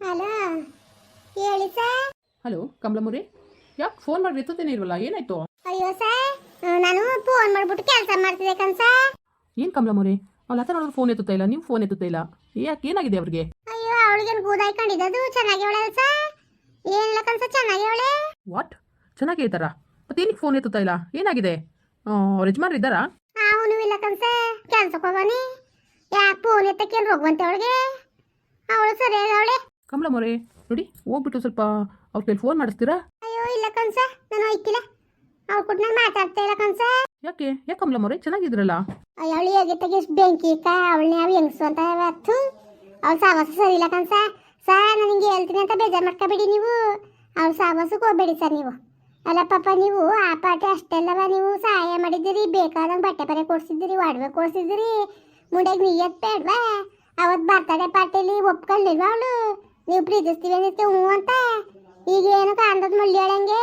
Hello ಹೇಳಿ sir. Hello ಕಮಲಮುರಿ ಯಾಕೆ phone ಮಾಡಿ ಎತ್ತುತ್ತೇನೆ ಇಲ್ವಲ್ಲ ಏನಾಯ್ತು? ಅಯ್ಯೋ ಸರ್ ನಾನು ಫೋನ್ ಮಾಡ್ಬಿಟ್ಟು ಕೆಲಸ ಮಾಡ್ತಿದ್ದೆ ಕಣ್ ಸರ್. ಏನು ಕಮಲಮುರಿ ಅವ್ಳು ಹತ್ರ ನೋಡಿದ್ರೆ ಫೋನ್ ಎತ್ತುತ್ತಾ ಇಲ್ಲ ನೀವು ಫೋನ್ ಎತ್ತುತ್ತಾ ಇಲ್ಲ? ಯಾಕೆ ಏನಾಗಿದೆ ಅವ್ರಿಗೆ? ಅಯ್ಯೋ ಅವಳಿಗೇನು ಅದು ಚೆನ್ನಾಗಿ ಅವಳಲ್ಲ ಸರ್. ಏನಿಲ್ಲ ಕನ್ಸ ಚೆನ್ನಾಗಿ ಅವಳೆ. ವಾಟ್ ಚೆನ್ನಾಗಿ ಇದ್ದಾರಾ ಮತ್ತೆ ಏನಕ್ಕೆ ಫೋನ್ ಎತ್ತುತ್ತಾ ಇಲ್ಲ? ಏನಾಗಿದೆ? ಅವ್ರ ಯಜಮಾನ್ರು ಇದ್ದಾರಾ ಅವನು ಇಲ್ಲ ಕನ್ಸ ಕೆಲ್ಸಕ್ಕೆ ಹೋಗೋನಿ ಯಾಕೆ ಫೋನ್ ಎತ್ತಕ್ಕೇನು ರೋಗವಂತೆ ಅವಳಿಗೆ? ಅವಳು ಸರಿಯಾಗಿ ಅವಳೆ. ಕಮಲಮುರಿ ನೋಡಿ ಹೋಗ್ಬಿಟ್ಟು ಸ್ವಲ್ಪ ಅವ್ರ ಕೈಲಿ ಫೋನ್ ಮಾಡಿಸ್ತೀರಾ? ಅಯ್ಯೋ ಇಲ್ಲ ಕನ್ಸಾ ನಾನು ಹೋಯ್ತಿಲ್ಲ. ಅವ್ಳು ಕೂಡ ನಾನು ಮಾತಾಡ್ತಾ ಇಲ್ಲ ಕನ್ಸಾ ಯಾಕೆ ಯಾಕೆ ಕಮಲಮುರಿ ಚೆನ್ನಾಗಿದ್ರಲ್ಲ? ಅಯ್ಯೋ ಅವಳು ಹೇಗೆ ತೆಗಿಸ್ ಬೆಂಕಿ ಕ ಅವಳನ್ನ ಯಾವ ಹೆಂಗಸು ಅಂತ ಅರ್ಥ ಅವಳು ಸಾವಾಸ ಸರಿ ಇಲ್ಲ ಕನ್ಸಾ ಸರ್ ಸರ್ ನಾನು ಹಿಂಗೆ ಹೇಳ್ತೀನಿ ಅಂತ ಬೇಜಾರು ಮಾಡ್ಕೋಬೇಡಿ ನೀವು. ಅವಳು ಸಾವಾಸಕ್ಕೆ ಹೋಗ್ಬೇಡಿ ಸರ್ ನೀವು. ಅಲ್ಲ ಪಾಪ ನೀವು ಆ ಪಾಠ ಅಷ್ಟೆಲ್ಲವ ನೀವು ಸಹಾಯ ಮಾಡಿದ್ದೀರಿ ಬೇಕಾದಂಗೆ ಬಟ್ಟೆ ಬರೆ ಕೊಡ್ಸಿದ್ದೀರಿ ಒಡವೆ ಕೊಡ್ಸಿದ್ದೀರಿ. ಮುಂಡೆಗೆ ನೀಯತ್ ಬೇಡವಾ ಅವತ್ತು ಬರ್ತಡೆ ಪಾರ್ಟಿಲಿ ಒಪ್ಕೊಂಡಿಲ್ವ ಅವಳು? ನೀವು ಪ್ರೀತಿಸ್ತೀವಿ ಅನ್ನಿಸ್ತೀವಿ ಹ್ಞೂ ಅಂತ? ಈಗ ಏನೋ ಕಾಂದದ ಮುಳ್ಳಿ ಹೇಳಂಗೆ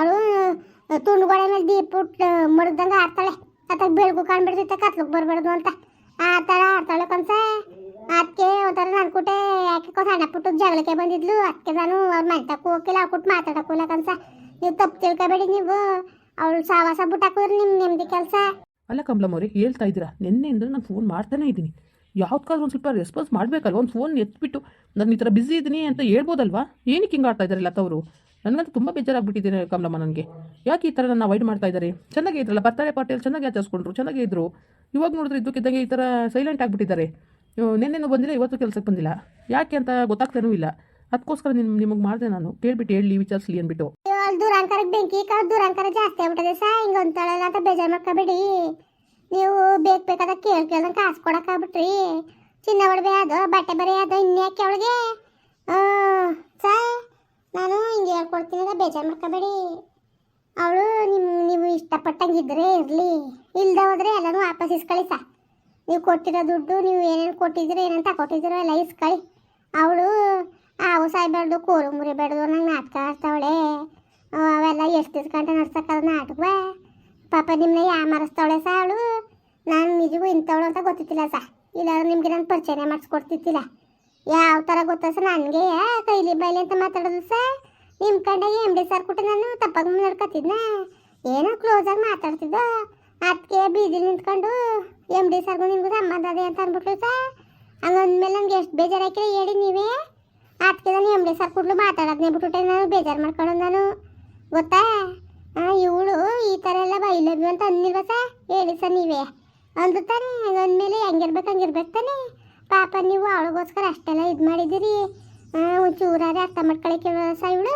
ಅವಳು ತುಂಡುಗೋಡೆ ಮೇಲೆ ದೀಪ ಮಡ್ದಂಗೆ ಆಡ್ತಾಳೆ. ಅದಕ್ಕೆ ಬೆಳಗು ಕಾಣ್ಬಿಡ್ತೈತೆ ಕತ್ಲಕ್ಕೆ ಬರಬಾರ್ದು ಅಂತ. ಆ ಥರ ಆಡ್ತಾಳೆ ಕನ್ಸ ಅದಕ್ಕೆ ಒಂಥರ ನಾನು ಕೂಟೆ ಯಾಕೆ ಸಣ್ಣ ಪುಟ್ಟು ಜಗಳಕ್ಕೆ ಬಂದಿದ್ಲು. ಅದಕ್ಕೆ ನಾನು ಅವ್ರ ಮನೆ ತಕ್ಕ ಹೋಗಿಲ್ಲ ಅವ್ರ ಕೂಟ್ ಮಾತಾಡಕ್ಕಿಲ್ಲ ಕನ್ಸ ನೀವು ತಪ್ಪು ತಿಳ್ಕೊಬೇಡಿ ನೀವು. ಅವಳು ಸಾವಾಸ ಬಿಟ್ಟಾಕಿದ್ರೆ ನಿಮ್ಮ ನೆಮ್ಮದಿ ಕೆಲಸ. ಅಲ್ಲ ಕಮಲಮುರಿ ಹೇಳ್ತಾ ಇದ್ದೀರಾ? ನಿನ್ನೆಯಿಂದ ನಾನು ಫೋನ್ ಮಾಡ್ತಾನೆ ಇದ್ದೀನಿ. ಯಾವ್ದಕ್ಕಾದ್ರೂ ಒಂದು ಸ್ವಲ್ಪ ರೆಸ್ಪಾನ್ಸ್ ಮಾಡಬೇಕಲ್ವ? ಒಂದು ಫೋನ್ ಎತ್ಬಿಟ್ಟು, ನಾನು ಈ ಥರ ಬ್ಯುಸಿ ಇದ್ದೀನಿ ಅಂತ ಹೇಳ್ಬೋದಲ್ವಾ? ಏನಕ್ಕೆ ಹಿಂಗೆ ಆಡ್ತಾ ಇದ್ದಾರೆ ಲತವರು ನನಗಂತೂ ತುಂಬ ಬೇಜಾರಾಗ್ಬಿಟ್ಟಿದ್ದೀನಿ ಕಮಲಮ್ಮ ನನಗೆ. ಯಾಕೆ ಈ ಥರ ನನ್ನ ಅವಾಯ್ಡ್ ಮಾಡ್ತಾ ಇದ್ದಾರೆ ಚೆನ್ನಾಗೇ ಇದ್ರಲ್ಲ, ಬರ್ತಾರೆ ಪಾರ್ಟಿಯಲ್ಲಿ ಚೆನ್ನಾಗಿ ಆಚರಿಸ್ಕೊಂಡ್ರು, ಚೆನ್ನಾಗೇ ಇದ್ರು. ಇವಾಗ ನೋಡಿದ್ರೆ ಇದ್ದಕ್ಕಿದ್ದಂಗೆ ಈ ಥರ ಸೈಲೆಂಟ್ ಆಗಿಬಿಟ್ಟಿದ್ದಾರೆ. ನಿನ್ನೆನೂ ಬಂದಿಲ್ಲ, ಇವತ್ತು ಕೆಲಸಕ್ಕೆ ಬಂದಿಲ್ಲ. ಯಾಕೆ ಅಂತ ಗೊತ್ತಾಗ್ತಾನೂ ಇಲ್ಲ. ಅದಕ್ಕೋಸ್ಕರ ನಿಮ್, ನಿಮಗೆ ಮಾಡಿದೆ ನಾನು. ಕೇಳ್ಬಿಟ್ಟು ಹೇಳಿ, ವಿಚಾರಿಸ್ಲಿ ಅಂದ್ಬಿಟ್ಟು. ದೂರ ದುರಂಕಾರಕ್ಕೆ ಬೆಂಕಿ ದೂರ ದುರಂಕಾರ ಜಾಸ್ತಿ ಆಗ್ಬಿಟ್ಟದೆ ಸಾ, ಹಿಂಗೆ ಅಂತ ಬೇಜಾರು ಮಾಡ್ಕೋಬೇಡಿ. ನೀವು ಬೇಕು ಬೇಕಾದ ಕೇಳ್ ಕೇಳ್ದಂಗೆ ಕಾಸು ಕೊಡಕ್ಕಾಗ್ಬಿಟ್ರಿ ಚಿನ್ನ ಒಡವೆ ಅದು ಬಟ್ಟೆ ಬರೆ ಅದು ಇನ್ಯಾಕೆ ಅವಳಿಗೆ? ಸರ್, ನಾನು ಹಿಂಗೆ ಹೇಳ್ಕೊಡ್ತೀನಿ ಅಂತ ಬೇಜಾರು ಮಾಡ್ಕೋಬೇಡಿ. ಅವಳು ನಿಮ್ಮ ನೀವು ಇಷ್ಟಪಟ್ಟಂಗಿದ್ರೆ ಇರಲಿ. ಇಲ್ದ ಹೋದ್ರೆ ಎಲ್ಲನೂ ವಾಪಸ್ ಇಸ್ಕೊಳ್ಳಿ ಸಾ ನೀವು ಕೊಟ್ಟಿರೋ ದುಡ್ಡು, ನೀವು ಏನೇನು ಕೊಟ್ಟಿದ್ದೀರೋ ಏನಂತ ಕೊಟ್ಟಿದ್ದೀರೋ ಎಲ್ಲ ಇಸ್ಕೊಳ್ಳಿ. ಅವಳು, ಆವು ಸಾಯ್ಬಾರ್ದು ಕೋಲು ಮುರಿಬಾರ್ದು ನಂಗೆ ನಾಟಕ ಆಡ್ತಾವಳೆ. ಅವೆಲ್ಲ ಎಷ್ಟು ಗಂಟೆ ನಡ್ಸಕ್ಕದ ನಾಟಕ ಪಾಪ ನಿಮ್ಮನ್ನ ಯಾ ಮರಸ್ತಾವಳೆ ಸಾ ಅವಳು? ನಾನು ನಿಜಗೂ ಇಂಥವಳು ಅಂತ ಗೊತ್ತಿತ್ತಿಲ್ಲ ಸಾ. ಇಲ್ಲಾದ್ರೆ ನಿಮಗೆ ನಾನು ಪರಿಚಯನೇ ಮಾಡಿಸ್ಕೊಡ್ತಿತ್ತಿಲ್ಲ. ಯಾವ ಥರ ಗೊತ್ತಾ ಸರ್ ನನಗೆ? ಕೈಲಿ ಬೈಲಿ ಅಂತ ಮಾತಾಡೋದು ಸಾ? ನಿಮ್ಮ ಕಂಡಾಗ ಎಂ ಡಿ ಸರ್ ಕೊಟ್ಟು ನಾನು ತಪ್ಪಾಗಿ ನಡ್ಕೊತಿದ್ನ ಏನೋ ಕ್ಲೋಸಾಗಿ ಮಾತಾಡ್ತಿದ್ದ? ಅದಕ್ಕೆ ಬೀದಿ ನಿಂತ್ಕೊಂಡು ಎಂ ಡಿ ಸರ್ಗೂ ನಿಮ್ಗೂ ಸಂಬಂಧ ಅದೇ ಅಂತ ಅಂದ್ಬಿಟ್ಲು ಸರ್ ಹಂಗಂದ್ಮೇಲೆ ನನಗೆ ಎಷ್ಟು ಬೇಜಾರಾಯ್ತು ಹೇಳಿ ನೀವೇ? ಅದಕ್ಕೆ ನಾನು ಎಂ ಡಿ ಸರ್ ಕೊಡ್ಲು ಮಾತಾಡೋದನ್ನೇ ಬಿಟ್ಬಿಟ್ಟೆ, ನಾನು ಬೇಜಾರು ಮಾಡ್ಕೊಂಡು ನಾನು. ಗೊತ್ತಾ? ಇವಳು ಈ ಥರ ಎಲ್ಲ ಬೈಲಬಿ ಅಂತ ಅಂದಿಲ್ವ ಹೇಳಿ ಸರ್ ನೀವೇ. ಅಂದು ತಾನೆ, ಅಂದಮೇಲೆ ಹೆಂಗಿರ್ಬೇಕು, ಹಂಗಿರ್ಬೇಕು ತಾನೆ. ಪಾಪ, ನೀವು ಅವಳಿಗೋಸ್ಕರ ಅಷ್ಟೆಲ್ಲ ಇದು ಮಾಡಿದ್ದೀರಿ. ಒಂಚೂರಾದ್ರೆ ಅರ್ಥ ಮಾಡ್ಕೊಳಕ್ಕೆ ಸರ್ ಇವಳು.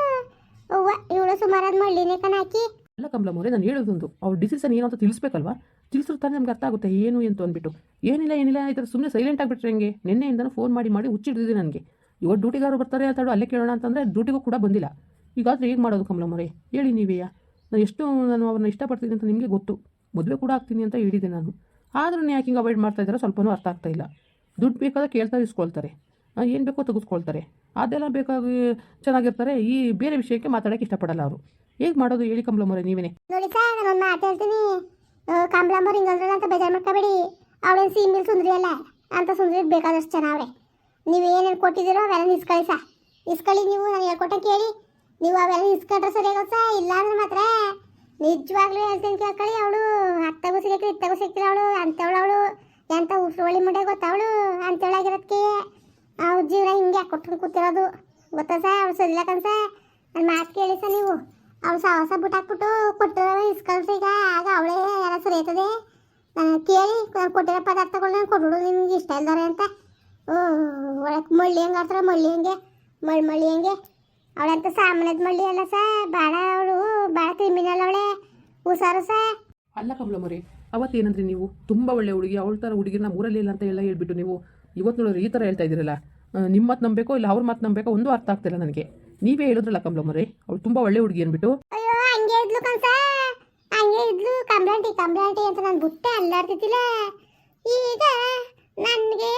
ಅವ್ವ, ಇವಳು ಸುಮಾರಾದ ಮಳ್ಳಿನೇ ಕಣ ಹಾಕಿ ಅಲ್ಲ ಕಮಲಮ್ಮವ್ರೆ ನಾನು ಹೇಳೋದೊಂದು. ಅವ್ರ ಡಿಸಿಷನ್ ಏನು ಅಂತ ತಿಳಿಸ್ಬೇಕಲ್ವಾ? ತಿಳಿಸಿದ್ರೆ ತಾನೇ ನಮ್ಗೆ ಅರ್ಥ ಆಗುತ್ತೆ, ಏನು ಅಂತ ಅಂದ್ಬಿಟ್ಟು. ಏನಿಲ್ಲ ಏನಿಲ್ಲ, ಈ ಥರ ಸುಮ್ಮನೆ ಸೈಲೆಂಟ್ ಆಗಿಬಿಟ್ರೆ ಹೆಂಗೆ? ನಿನ್ನೆಯಿಂದನೂ ಫೋನ್ ಮಾಡಿ ಮಾಡಿ ಹುಚ್ಚಿಡ್ದಿದೆ ನನಗೆ. ಇವಾಗ ಡ್ಯೂಟಿಗಾರು ಬರ್ತಾರೆ ಅಂತಾಡು ಅಲ್ಲೇ ಕೇಳೋಣ ಅಂತಂದರೆ ಡ್ಯೂಟಿಗೂ ಕೂಡ ಬಂದಿಲ್ಲ. ಈಗಾದರೆ ಹೇಗೆ ಮಾಡೋದು ಕಮಲಮ್ಮವ್ರೆ ಹೇಳಿ ನೀವೇಯ ನಾನು ಎಷ್ಟು ನಾನು ಅವ್ರನ್ನ ಇಷ್ಟಪಡ್ತೀನಿ ಅಂತ ನಿಮಗೆ ಗೊತ್ತು. ಮದುವೆ ಕೂಡ ಆಗ್ತೀನಿ ಅಂತ ಹೇಳಿದೆ ನಾನು. ಆದರೂ ಯಾಕೆ ಹಿಂಗೆ ಅವಾಯ್ಡ್ ಮಾಡ್ತಾ ಇದ್ದಾರೆ? ಸ್ವಲ್ಪನೂ ಅರ್ಥ ಆಗ್ತಾ ಇಲ್ಲ. ದುಡ್ಡು ಬೇಕಾದ್ರೆ ಕೇಳ್ತಾ ಇಸ್ಕೊಳ್ತಾರೆ. ಏನು ಬೇಕೋ ತೆಗೆಸ್ಕೊಳ್ತಾರೆ. ಅದೆಲ್ಲ ಬೇಕಾಗಿ ಚೆನ್ನಾಗಿರ್ತಾರೆ. ಈ ಬೇರೆ ವಿಷಯಕ್ಕೆ ಮಾತಾಡೋಕ್ಕೆ ಇಷ್ಟಪಡಲ್ಲ ಅವರು. ಹೇಗೆ ಮಾಡೋದು ಹೇಳಿ ಕಮಲಮ್ಮವ್ರೆ ನೀವೇನೆ. ನೋಡಿ ಸರ್, ನಾನು ಒಂದು ಮಾತು ಹೇಳ್ತೀನಿ ಹಿಂಗಂದ್ರಲ್ಲ ಅಂತ ಬೇಜಾರು ಮಾಡ್ಕೋಬೇಡಿ. ಅವಳೇನು ಸೀಮಿಲ್ ಸುಂದ್ರಿ ಅಂತ ಸುಂದ್ರಿ ಬೇಕಾದಷ್ಟು ಅವಳೆ ನೀವು ಏನೇನು ಕೊಟ್ಟಿದ್ದೀರೋ ಅವೆಲ್ಲ ಇಸ್ಕೊಳ್ಳಿ ಸಾ ಇಸ್ಕೊಳ್ಳಿ ನೀವು ನಾನು ಹೇಳ್ಕೊಟ್ಟ ಕೇಳಿ. ನೀವು ಅವೆಲ್ಲ ಇಸ್ಕೊಂಡ್ರೆ ಸರಿ ಸಾ ಇಲ್ಲ ಅಂದ್ರೆ ಮಾತ್ರ ನಿಜವಾಗ್ಲೂ ಹೇಳ್ತೀನಿ ಕೇಳ್ಕೊಳ್ಳಿ, ಅವಳು ಅತ್ತಗೂ ಸಿಗಕ್ಕೆ ಇತ್ತಗೂ ಸಿಕ್ಕಿಲ್ಲ ಅವಳು ಅಂತವಳು ಅವಳು ಎಂತ ಉಸ್ರುವಳಿ ಮುಂಡೆ ಗೊತ್ತವಳು ಅವಳು ಅಂಥವಳಾಗಿರೋದಕ್ಕೆ ಅವ್ರ ಜೀವನ ಹಿಂಗೆ ಕೊಟ್ಕೊಂಡು ಕೂತಿರೋದು? ಗೊತ್ತಾ ಸರ್? ಅವ್ಳು ಸರಿಲ್ಲ ಕನ್ಸ ನನ್ನ ಮಾತು ಕೇಳಿ ಸರ್ ನೀವು. ಅವ್ಳು ಸಾಹಸ ಬಿಟ್ಟಾಕ್ಬಿಟ್ಟು ಕೊಟ್ಟಿರೋ ಇಸ್ಕೊಳ್ರಿ ಈಗ ಆಗ ಅವಳೇ ಎಲ್ಲ ಸರಿ ಆಯ್ತದೆ. ನಾನು ಕೇಳಿ, ನಾನು ಕೊಟ್ಟಿರೋ ನಾನು ಕೊಡ್ಬಿಡು, ನಿಮ್ಗೆ ಇಷ್ಟ ಇಲ್ದಾರೆ ಅಂತ. ಓ ಒಳಕ್ಕೆ ಮಳ್ಳಿ ಹೆಂಗೆ ಆಡ್ತಾರೆ ಮಳ್ಳಿ ಹೆಂಗೆ, ಮಳ್ ಮಳ್ಳಿ ಹೆಂಗೆ. ಅವಳಂತ ಸಾಮಾನ್ಯದ ಮಳ್ಳಿ ಅಲ್ಲ ಸಾ. ಭಾಳ ಅವಳು ಬಾಳ ಕ್ರಿಮಿನಲ್ ಅವಳೆ. ಹುಷಾರು ಸಾ. ಅಲ್ಲ ಕಮಲಮ್ಮರಿ ಅವತ್ತು ಏನಂದ್ರಿ ನೀವು? ತುಂಬ ಒಳ್ಳೆ ಹುಡುಗಿ ಅವಳ ಥರ ಹುಡುಗಿನ ಊರಲ್ಲಿ ಇಲ್ಲ ಅಂತ ಎಲ್ಲ ಹೇಳ್ಬಿಟ್ಟು ನೀವು. ಇವತ್ತು ನೋಡಿದ್ರೆ ಈ ಥರ ಹೇಳ್ತಾ ಇದ್ದೀರಲ್ಲ. ನಿಮ್ಮ ಮಾತು ನಂಬೇಕೋ ಇಲ್ಲ ಅವ್ರ ಮಾತು ನಂಬೇಕೋ ಒಂದು ಅರ್ಥ ಆಗ್ತಿಲ್ಲ ನನಗೆ. ನೀವೇ ಹೇಳಿದ್ರಲ್ಲ ಕಮಲಮ್ಮರಿ ಅವಳು ತುಂಬ ಒಳ್ಳೆ ಹುಡುಗಿ ಅಂದ್ಬಿಟ್ಟು ಅಯ್ಯೋ ಹಂಗೆ ಇದ್ಲು ಕಂಸ ಹಂಗೆ ಇದ್ಲು ಕಂಬ್ಲಾಂಟಿ ಕಂಬ್ಲಾಂಟಿ ಅಂತ ನಾನು ಬುಟ್ಟೆ ಅಲ್ಲಾಡ್ತಿದ್ದಿಲ್ಲ. ಈಗ ನನಗೆ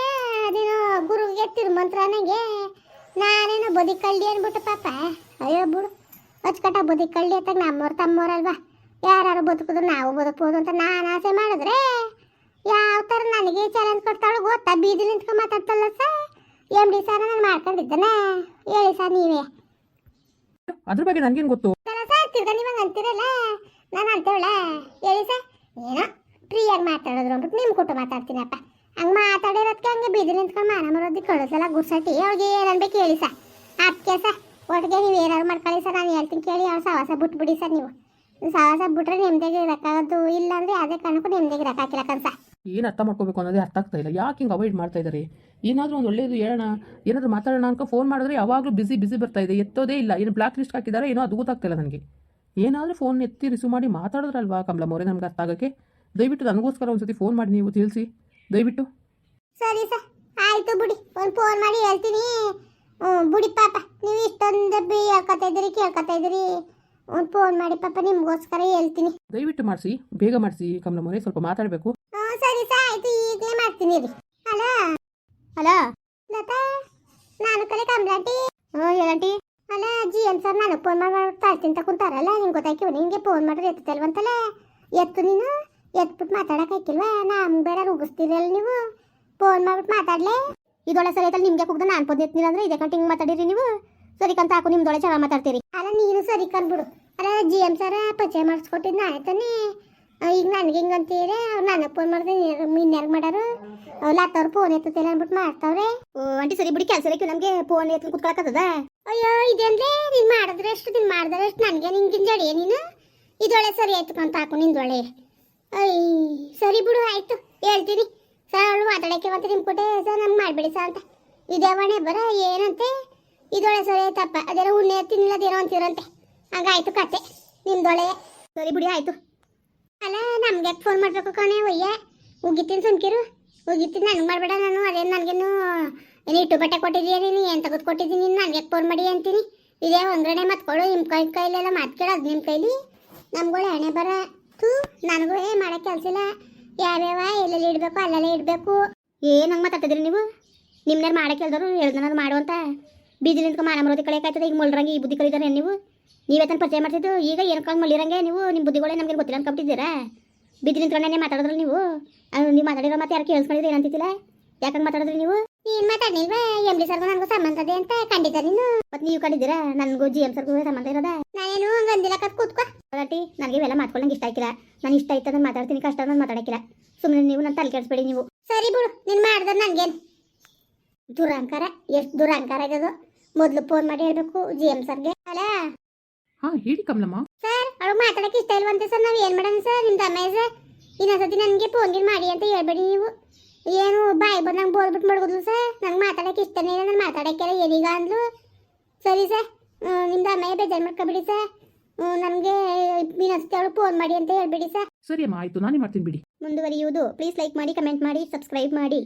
ಅದೇನೋ ಗುರುಗೆ ತಿರುಮಂತ್ರ ನನಗೆ ನಾನೇನೋ ಬದಿ ಕಳ್ಳಿ ಅನ್ಬಿಟ್ಟು ಪಾಪ. ಅಯ್ಯೋ ಬಿಡು. ಅಚ್ಚುಕಟ್ಟ ಬದಿ ಕಳ್ಳಿ ಅಂತ ನಮ್ಮವ್ರು ತಮ್ಮವ್ರಲ್ವಾ ಯಾರು ಬದುಕಿದ್ರು ನಾವು ಬದುಕ್ಬೋದು ಅಂತ ನಾನು ಆಸೆ ಮಾಡಿದ್ರೆ? ಯಾವ ಥರ ನನಗೆ ಚಾಲೆಂಜ್ ಕೊಡ್ತಾಳು ಗೊತ್ತಾ? ಬೀದಿ ನಿಂತ್ಕೊಂಡು ಮಾತಾಡ್ತಲ್ಲ ಸರ್ ಎಂ ಡಿ ಸರ್ ನಾನು ಮಾಡ್ಕೊಂಡಿದ್ದಾನೆ. ಹೇಳಿ ಸರ್ ನೀವೇ. ಅದ್ರ ಬಗ್ಗೆ ನನಗೇನು ಗೊತ್ತು? ಸರ್ ತಿರ್ಗಾ ನೀವಾಗ ಅಂತೀರಲ್ಲ? ನಾನು ಅಂತೇವಳ ಹೇಳಿ ಸರ್ ಏನೋ ಫ್ರೀಯಾಗಿ ಮಾತಾಡಿದ್ರು ಅಂದ್ಬಿಟ್ಟು ನಿಮ್ಮ ಕೊಟ್ಟು ಮಾತಾಡ್ತೀನಪ್ಪ. ಹಂಗೆ ಮಾತಾಡಿರೋದಕ್ಕೆ ಹಂಗೆ ಬೀದಿ ನಿಂತ್ಕೊಂಡು ಮಾನ ಮರೋದಿ ಕಳಿಸಲ್ಲ ಗುರ್ಸಟ್ಟಿ ಅವ್ಳಿಗೆ ಏನಂದ್ರೆ ಕೇಳಿ ಸರ್. ಅದಕ್ಕೆ ಸರ್ ಒಟ್ಟಿಗೆ ನೀವು ಏನಾದ್ರು ಮಾಡ್ಕೊಳ್ಳಿ ಸರ್. ನಾನು ಹೇಳ್ತೀನಿ ಕೇಳಿ, ಅವ್ರು ಸವಾಸ ಬಿಟ್ಬಿಡಿ ಸರ್ ನೀವು. ಸವಾಸ ಬಿಟ್ರೆ ನೆಮ್ಮದಿಗೆ ಇರೋಕ್ಕಾಗೋದು ಇಲ್ಲ ಅಂದರೆ ಯಾವುದೇ ಕಾರಣಕ್ಕೂ ನೆಮ್ಮದಿಗೆ ಇರೋಕ್ಕಾಗಿಲ್ಲ ಕನ್ಸ ಏನು ಅರ್ಥ ಮಾಡ್ಕೋಬೇಕು ಅನ್ನೋದೇ ಅರ್ಥ ಆಗ್ತಾ ಇಲ್ಲ. ಯಾಕೆ ಹಿಂಗೆ ಅವಾಯ್ಡ್ ಮಾಡ್ತಾ ಇದ್ದಾರೆ ಏನಾದರೂ ಒಂದು ಒಳ್ಳೆಯದು ಹೇಳೋಣ. ಏನಾದರೂ ಮಾತಾಡೋಣ ಅಂತ ಫೋನ್ ಮಾಡಿದ್ರೆ ಯಾವಾಗಲೂ ಬಿಸಿ ಬಿಸಿ ಬರ್ತಾ ಇದೆ. ಎತ್ತೋದೇ ಇಲ್ಲ. ಏನು ಬ್ಲಾಕ್ ಲಿಸ್ಟ್ ಹಾಕಿದ್ದಾರೆ ಏನೋ ಅದು ಗೊತ್ತಾಗ್ತಿಲ್ಲ ನನಗೆ. ಏನಾದರೂ ಫೋನ್ ಎತ್ತಿ ರಿಸೀವ್ ಮಾಡಿ ಮಾತಾಡಿದ್ರಲ್ವಾ ಕಮಲ ಮೋರೆ ನಮ್ಗೆ ಅರ್ಥ ಆಗೋಕ್ಕೆ ದಯವಿಟ್ಟು ನನಗೋಸ್ಕರ ಒಂದ್ಸತಿ ಫೋನ್ ಮಾಡಿ ನೀವು ತಿಳಿಸಿ. ದಯವಿಟ್ಟು. ಸರಿ ಸರ್ ಆಯ್ತು ಬಿಡಿ. ಒಂದು ಫೋನ್ ಮಾಡಿ ಹೇಳ್ತೀನಿ. ಹ್ಞೂ ಬಿಡಿ ಪಾಪ. ನೀವು ಇಷ್ಟೊಂದು ಬಿ ಹೇಳ್ಕೊತಾ ಇದ್ದೀರಿ ಕೇಳ್ಕೊತಾ ಇದ್ದೀರಿ. ಒಂದು ಫೋನ್ ಮಾಡಿ ಪಾಪ ನಿಮಗೋಸ್ಕರ ಹೇಳ್ತೀನಿ. ದಯವಿಟ್ಟು ಮಾಡಿಸಿ ಬೇಗ ಮಾಡಿಸಿ ಕಮಲ ಮೊರೆ ಸ್ವಲ್ಪ ಮಾತಾಡಬೇಕು. ಹ್ಞೂ ಸರಿ ಸರ್ ಆಯ್ತು ಈಗಲೇ ಮಾಡ್ತೀನಿ ರೀ ಹಲೋ ಹಲೋ ಲತಾ? ನಾನು ಕಲೆ ಆಂಟಿ. ಹ್ಞೂ ಹೇಳಂಟಿ ಅಲ್ಲ ಜಿ ಎಂ ಸರ್ ನಾನು ಫೋನ್ ಮಾಡಿ ತಾಳ್ತೀನಿ ಕುಂತಾರಲ್ಲ ನಿಂಗೆ ಗೊತ್ತಾಯ್ಕಿವ ನಿಂಗೆ ಫೋನ್ ಮಾಡಿದ್ರೆ ಎತ್ತಲ್ವಂತಲ್ಲ ಎತ್ತು ನೀನು? ಎತ್ಬಿಟ್ಟು ಮಾತಾಡೋಕ್ಕಾಯ್ತಿಲ್ವಾ ನಮ್ಗೆ ಬೇಡ ರುಗಿಸ್ತೀರಲ್ಲ ನೀವು? ಫೋನ್ ಮಾಡ್ಬಿಟ್ಟು ಮಾತಾಡ್ಲೆ? ಇದೊಳೆ ಸರಿ ಐತಲ್ಲ ನಿಮ್ಗೆ ಕುಗ್ದು ನಾನು ಫೋನ್ ಎತ್ತಿಲ್ಲ ಅಂದ್ರೆ ಇದೇ ಕಂಟಿಂಗ್ ಮಾತಾಡಿರಿ ನೀವು? ಸರಿ ಕಂತ ಹಾಕು ನಿಮ್ದೊಳೆ ಚೆನ್ನಾಗಿ ಮಾತಾಡ್ತೀರಿ. ಅಲ್ಲ ನೀನು ಸರಿ ಕಂದ್ಬಿಡು. ಅಲ್ಲ ಜಿ ಎಂ ಸರ ಪರಿಚಯ ಮಾಡಿಸ್ಕೊಟ್ಟಿದ್ದು ನಾನೇ ತಾನೇ. ಈಗ ನನಗೆ ಹಿಂಗಂತೀರಿ ಅವ್ರು ನನಗೆ ಫೋನ್ ಮಾಡಿದ್ರೆ ಇನ್ಯಾರು ಮಾಡಾರು? ಲತ್ತವ್ರು ಫೋನ್ ಎತ್ತುತ್ತಿಲ್ಲ ಅಂದ್ಬಿಟ್ಟು ಮಾಡ್ತಾವ್ರೆ. ಓ ಅಂಟಿ ಸರಿ ಬಿಡಿ ಕೆಲಸ ನಮಗೆ ಫೋನ್ ಎತ್ತಿ ಕುತ್ಕೊಳಕತ್ತದ ಅಯ್ಯೋ ಇದೇನ್ರಿ ನೀನು ಮಾಡಿದ್ರೆ ಎಷ್ಟು ನೀನು ಮಾಡಿದ್ರೆ ಎಷ್ಟು ನನಗೆ? ನಿಂಗೆ ಜಡಿ ನೀನು? ಇದೊಳೆ ಸರಿ ಆಯ್ತು ಕಂತ ಹಾಕು ನಿಂದೊಳೆ ಅಯ್ಯ ಸರಿ ಬಿಡು, ಆಯ್ತು. ಹೇಳ್ತೀನಿ. ಸರ್, ಅವಳು ಮಾತಾಡೋಕೆ ಮತ್ತೆ ನಿಮ್ಮ ಕೊಟ್ಟೆ. ಸರ್ ನಮ್ಗೆ ಮಾಡಬೇಡಿ ಸರ್ ಅಂತ. ಇದೇ ಮನೆ ಬರ, ಏನಂತೆ? ಇದೊಳೆ ಸರಿ ತಪ್ಪ. ಅದೇನೋ ಉಣ್ಣೆ ತಿನ್ನಿಲ್ಲ, ಅದೇನೋ ಅಂತೀರಂತೆ ಹಂಗಾಯ್ತು ಕತೆ. ನಿಮ್ದೊಳೆ ಸರಿ ಬಿಡಿ, ಆಯ್ತು. ಅಲ್ಲ, ನಮ್ಗೆ ಫೋನ್ ಮಾಡಬೇಕು ಕಣೆ, ಒಯ್ಯ? ಉಗಿತೀನಿ ಸುಮ್ಕಿರು. ಉಗಿತೀನಿ, ನನಗೆ ಮಾಡಬೇಡ ನಾನು. ಅದೇನು ನನಗೇನು ಏನು ಇಟ್ಟು ಬಟ್ಟೆ ಕೊಟ್ಟಿದ್ದೀಯ ನೀನು? ಏನು ತೆಗೆದು ಕೊಟ್ಟಿದ್ದೀನಿ ನನಗೆ ಫೋನ್ ಮಾಡಿ ಅಂತೀನಿ? ಇದೇ ಒಂದ್ರನೆ ಮತ್ತೆ ಕೊಡು ನಿಮ್ಮ ಕೈ ಕೈಲೆಲ್ಲ ಮಾತು ಕೇಳೋದು ನಿಮ್ಮ ಕೈಲಿ? ನಮ್ಗಳು ಹಣೆ ಬರ. ತೂ ನನಗೂ ಏ ಮಾಡೋ ಕೆಲಸ ಇಲ್ಲ. ಯಾವ್ಯಾವ, ಎಲ್ಲೆಲ್ಲಿ ಇಡಬೇಕು, ಅಲ್ಲೆಲ್ಲ ಇಡಬೇಕು. ಹಂಗೆ ಮಾತಾಡ್ತಿದ್ರಿ ನೀವು? ನಿಮ್ಮನ್ಯಾರು ಮಾಡೋ ಕೆಲ್ದವ್ರು ಹೇಳ್ದನಾದ್ರು ಮಾಡು ಅಂತ. ಬೀದಿ ನಿಂತ್ಕೊಂಡು ಮಾನ ಮರೋದಿ ಕಳೆಕಾಯ್ತದೆ ಈಗ ಮುಳ್ರಂಗೆ ಈ ಬುದ್ಧಿ ಕಲಿತಾರೆ ನೀವು? ನೀವೇ ತಾನು ಪರಿಚಯ ಮಾಡ್ತಿದ್ದು, ಈಗ ಏನಕ್ಕಾಗಿ ಮುಳ್ಳಿರಂಗೆ ನೀವು? ನಿಮ್ಮ ಬುದ್ಧಿಗಳೇ ನಮಗೆ ಗೊತ್ತಿಲ್ಲ ಅನ್ಕೊಂಬಿಟ್ಟಿದ್ದೀರಾ? ಬೀದಿ ನಿಂತ್ಕೊಂಡೇ ಮಾತಾಡಿದ್ರಲ್ಲ ನೀವು? ನೀವು ಮಾತಾಡಿರೋ ಮತ್ತೆ ಯಾರು ಕೇಳಿಸ್ಕೊಂಡಿದ್ರೆ ಏನಂತಿದ್ದಿಲ್ಲ? ಯಾಕಂಗೆ ಮಾತಾಡಿದ್ರಿ ನೀವು? ನೀನು ಮಾತಾಡಿಲ್ವಾ ಎಂ ಡಿ ಸರ್ಗೂ ನನಗೂ ಸಂಬಂಧ ಇದೆ ಅಂತ ಕಂಡಿದ್ದ ನೀನು. ಮತ್ ನೀವು ಕಂಡಿದ್ದೀರಾ? ನನಗೂ ಜಿ ಎಂ ಸರ್ಗೂ ಸಂಬಂಧ ಇರೋದ? ನಾನೇನು ಹಂಗಂದಿಲ್ಲ ಕತ್ ಕೂತ್ಕೋ. ನನಗೆ ಇವೆಲ್ಲ ಮಾತ್ಕೊಳ್ಳಂಗೆ ಇಷ್ಟ ಆಯ್ತಿಲ್ಲ ನಾನು ಇಷ್ಟ ಆಯ್ತದ ಮಾತಾಡ್ತೀನಿ ಕಷ್ಟ ನಾನು ಮಾತಾಡಕ್ಕಿಲ್ಲ. ಸುಮ್ಮನೆ ನೀವು ನನ್ನ ತಲೆ ಕೆಡಿಸ್ಬೇಡಿ ನೀವು. ಸರಿ ಬಿಡು ನೀನು ಮಾಡ್ದ ನನಗೇನು ದುರಂಕಾರ ಎಷ್ಟು ದುರಂಕಾರ ಆಗೋದು ಮೊದಲು ಫೋನ್ ಮಾಡಿ ಹೇಳ್ಬೇಕು ಜಿ ಎಂ ಸರ್ಗೆ. ಅಲ್ಲ? ಹಾ ಹೇಳಿ ಕಮಲಮ್ಮ. ಸರ್ ಅವ್ರು ಮಾತಾಡಕ್ಕೆ ಇಷ್ಟ ಇಲ್ವಂತೆ ಸರ್ ನಾವು ಏನು ಮಾಡೋಣ ಸರ್? ನಿಮ್ಮ ತಮ್ಮ ಸರ್ ಇನ್ನೊಂದ್ಸತಿ ನನಗೆ ಫೋನ್ ಮಾಡಿ ಅಂತ ಹೇಳ್ಬೇಡಿ ನೀವು. ಏನು ಬಾಯಿ ಬಂದು ನಂಗೆ ಬೋಲ್ಬಿಟ್ಟು ಮಾಡ್ಬೋದು ಸರ್? ನಂಗೆ ಮಾತಾಡಕ್ಕೆ ಇಷ್ಟನೇ ಇಲ್ಲ ನಾನು ಮಾತಾಡೋಕ್ಕೆಲ್ಲ ಏನೀಗ ಅಂದ್ಲು. ಸರಿ ಸರ್ ನಿಮ್ದು ಅಮ್ಮ ಬೇಜಾರು ಮಾಡ್ಕೊಬಿಡಿ ಸರ್. ನನಗೆ ಇನ್ನೊಂದ್ಸತಿ ಅವಳು ಫೋನ್ ಮಾಡಿ ಅಂತ ಹೇಳ್ಬಿಡಿ ಸರ್. ಸರಿ ಅಮ್ಮ ಆಯಿತು ನಾನೇ ಮಾಡ್ತೀನಿ ಬಿಡಿ. ಮುಂದುವರಿಯುವುದು. ಪ್ಲೀಸ್ ಲೈಕ್ ಮಾಡಿ ಕಮೆಂಟ್ ಮಾಡಿ ಸಬ್ಸ್ಕ್ರೈಬ್ ಮಾಡಿ.